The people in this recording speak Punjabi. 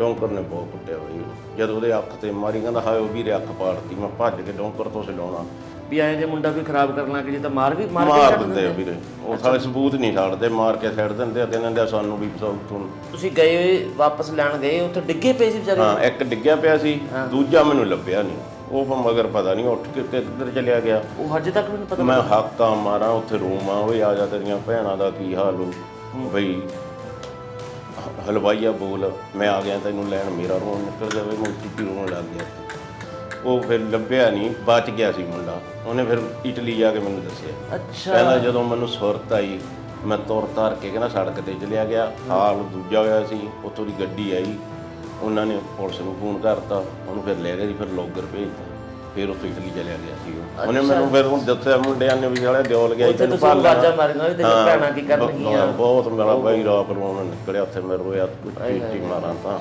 ਡੌਂਕਰ ਨੇ ਬਹੁਤ ਕੁੱਟਿਆ ਬਈ। ਜਦ ਉਹਦੇ ਅੱਖ ਤੇ ਮਾਰੀ ਕਹਿੰਦਾ ਹਾਏ ਉਹ ਵੀਰੇ ਅੱਖ ਪਾੜਤੀ। ਮੈਂ ਭੱਜ ਕੇ ਡੌਂਕਰ ਤੋਂ ਛਡਾਉਣਾ ਵੀ ਐਂ ਜੇ ਮੁੰਡਾ ਕੋਈ ਖਰਾਬ ਕਰਨ ਲੱਗ ਜੇ ਤਾਂ ਮਾਰ ਵੀ ਮਾਰ ਕੇ ਮਾਰ ਛੱਡ ਦਿੰਦੇ ਆ ਵੀਰੇ। ਉਹ ਸਾਰੇ ਸਬੂਤ ਨਹੀਂ ਛੱਡਦੇ ਮਾਰ ਕੇ ਛੱਡ ਦਿੰਦੇ ਆ ਤੇ ਇਹਨਾਂ ਦੇ ਸਾਨੂੰ ਵੀ ਤੁਹਾਨੂੰ ਤੁਸੀਂ ਗਏ ਵਾਪਸ ਲੈਣ ਗਏ ਉੱਥੇ ਡਿੱਗੇ ਪਏ ਸੀ ਵਿਚਾਰੇ? ਹਾਂ ਇੱਕ ਡਿੱਗਿਆ ਪਿਆ ਸੀ ਦੂਜਾ ਮੈਨੂੰ ਲੱਭਿਆ ਨਹੀਂ। ਉਹ ਫਿਰ ਮਗਰ ਪਤਾ ਨਹੀਂ ਉੱਠ ਕੇ ਕਿੱਧਰ ਚਲਿਆ ਗਿਆ। ਉਹ ਹਜੇ ਤੱਕ ਮੈਨੂੰ ਪਤਾ ਮੈਂ ਹੱਕਾਂ ਮਾਰਾਂ ਉੱਥੇ ਰੂਮ ਆ ਓਏ ਆ ਜਾ ਤੇਰੀਆਂ ਭੈਣਾਂ ਦਾ ਕੀ ਹਾਲ ਹੋ। ਬਈ ਹਲਵਾਈਆ ਬੋਲ ਮੈਂ ਆ ਗਿਆ ਤੈਨੂੰ ਲੈਣ ਮੇਰਾ ਰੋਣ ਨਿਕਲ ਜਾਵੇ ਮੈਂ ਚੁੱਪੀ ਰੋਣ ਲੱਗ ਗਿਆ? ਉਹ ਫਿਰ ਲੱਭਿਆ ਨਹੀਂ ਬਚ ਗਿਆ ਸੀ ਮੁੰਡਾ। ਉਹਨੇ ਫਿਰ ਇਟਲੀ ਜਾ ਕੇ ਮੈਨੂੰ ਦੱਸਿਆ। ਅੱਛਾ। ਕਹਿੰਦਾ ਜਦੋਂ ਮੈਨੂੰ ਸੁਰਤ ਆਈ ਮੈਂ ਤੁਰ ਤਾਰ ਕੇ ਕਹਿੰਦਾ ਸੜਕ ਤੇ ਚਲਿਆ ਗਿਆ। ਹਾਲ ਦੂਜਾ ਹੋਇਆ ਸੀ ਉੱਥੋਂ ਦੀ ਗੱਡੀ ਆਈ। ਉਹਨਾਂ ਨੇ ਪੁਲਿਸ ਨੂੰ ਫੋਨ ਕਰਤਾ ਉਹਨੂੰ ਫਿਰ ਲੈ ਗਏ ਜੀ ਫਿਰ ਲੋਗਰ ਭੇਜਤਾ। ਫਿਰ ਉੱਥੋਂ ਇਟਲੀ ਚਲਿਆ ਗਿਆ ਸੀ ਉਹ। ਉਹਨੇ ਮੈਨੂੰ ਫਿਰ ਹੁਣ ਦੱਸਿਆ ਮੁੰਡਿਆਂ ਨੇ ਵੀ ਸਾਲੇ ਦਿਓਲ ਗਿਆ ਉੱਥੇ ਤੁਸੀਂ ਆਵਾਜ਼ਾਂ ਮਾਰੀਆਂ ਵੀ ਤੇਰੀ ਭੈਣਾਂ ਕੀ ਕਰਨਗੀਆਂ। ਬਹੁਤ ਮੇਰਾ ਬਾਈ ਨੂੰ ਉਹਨਾਂ ਨਿਕਲਿਆ ਉੱਥੇ ਮੈਂ ਰੋਇਆ ਚੀਚੀ ਮਾਰਾਂ ਤਾਂ।